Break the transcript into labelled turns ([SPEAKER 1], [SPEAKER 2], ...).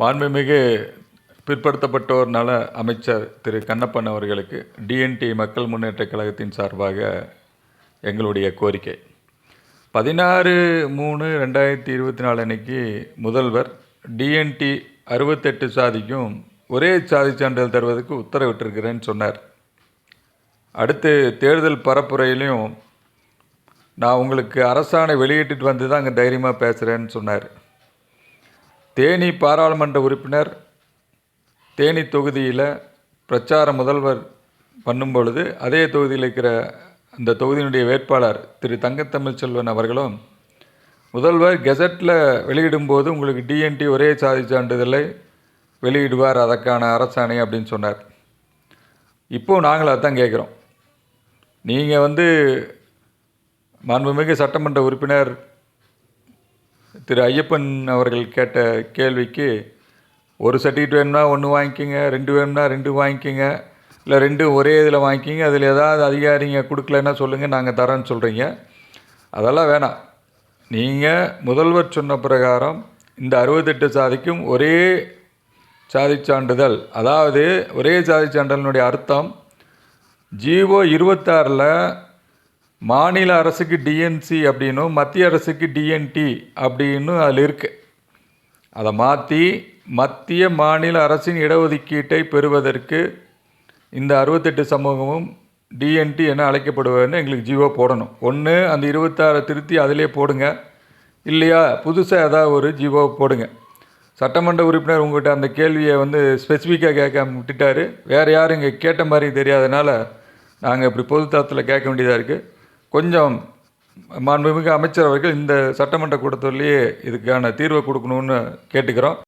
[SPEAKER 1] மாண்புமிகு பிற்படுத்தப்பட்டோர் நல அமைச்சர் திரு கண்ணப்பன் அவர்களுக்கு டிஎன்டி மக்கள் முன்னேற்ற கழகத்தின் சார்பாக எங்களுடைய கோரிக்கை. பதினாறு மூணு ரெண்டாயிரத்தி இருபத்தி நாலு அன்னைக்கு முதல்வர் டிஎன்டி அறுபத்தெட்டு சாதிக்கும் ஒரே சாதி சான்றிதழ் தருவதற்கு உத்தரவிட்டிருக்கிறேன்னு சொன்னார். அடுத்து தேர்தல் பரப்புரையிலையும் நான் உங்களுக்கு அரசாணை வெளியிட்டுட்டு வந்து தான் அங்கே தைரியமாக பேசுகிறேன்னு சொன்னார். தேனி பாராளுமன்ற உறுப்பினர் தேனி தொகுதியில் பிரச்சார முதல்வர் பண்ணும் பொழுது அதே தொகுதியில் இருக்கிற அந்த தொகுதியினுடைய வேட்பாளர் திரு தங்கத்தமிழ் செல்வன் அவர்களும் முதல்வர் கெசட்டில் வெளியிடும்போது உங்களுக்கு டிஎன்டி ஒரே சாதி சான்றிதழை வெளியிடுவார் அதற்கான அரசாணை அப்படின்னு சொன்னார். இப்போது நாங்கள் அதான் கேட்குறோம். நீங்கள் வந்து மாண்புமிகு சட்டமன்ற உறுப்பினர் திரு ஐயப்பன் அவர்கள் கேட்ட கேள்விக்கு ஒரு சர்டிஃபிகேட் வேணும்னா ஒன்று வாங்கிக்கோங்க ரெண்டு வேணும்னா ரெண்டு வாங்கிக்கிங்க இல்லை ரெண்டும் ஒரே இதில் வாங்கிக்கிங்க அதில் ஏதாவது அதிகாரிங்க கொடுக்கலன்னா சொல்லுங்கள் நாங்கள் தரோன்னு சொல்கிறீங்க அதெல்லாம் வேணாம். நீங்கள் முதல்வர் சொன்ன பிரகாரம் இந்த அறுபத்தெட்டு சாதிக்கும் ஒரே சாதி சான்றிதழ் அதாவது ஒரே சாதி சான்றிதழினுடைய அர்த்தம் ஜிஓ இருபத்தாறில் மாநில அரசுக்கு டிஎன்சி அப்படின்னும் மத்திய அரசுக்கு டிஎன்டி அப்படின்னு அதில் இருக்குது அதை மாற்றி மத்திய மாநில அரசின் இடஒதுக்கீட்டை பெறுவதற்கு இந்த அறுபத்தெட்டு சமூகமும் டிஎன்டி என அழைக்கப்படுவதுன்னு எங்களுக்கு ஜீவோ போடணும். ஒன்று அந்த இருபத்தாறை திருத்தி அதிலே போடுங்க. இல்லையா புதுசாக ஏதாவது ஒரு ஜீவோ போடுங்க. சட்டமன்ற உறுப்பினர் உங்கள்கிட்ட அந்த கேள்வியை வந்து ஸ்பெசிஃபிக்காக கேட்காம விட்டுட்டார். வேறு யாரும் இங்கே கேட்ட மாதிரி தெரியாதனால நாங்கள் இப்படி பொதுத்தளத்தில் கேட்க வேண்டியதாக இருக்குது கொஞ்சம் மாண்புமிகு அமைச்சர் அவர்கள் இந்த சட்டமன்ற கூட்டத்தொடர்லேயே இதுக்கான தீர்வை கொடுக்கணுன்னு கேட்டுக்கிறோம்.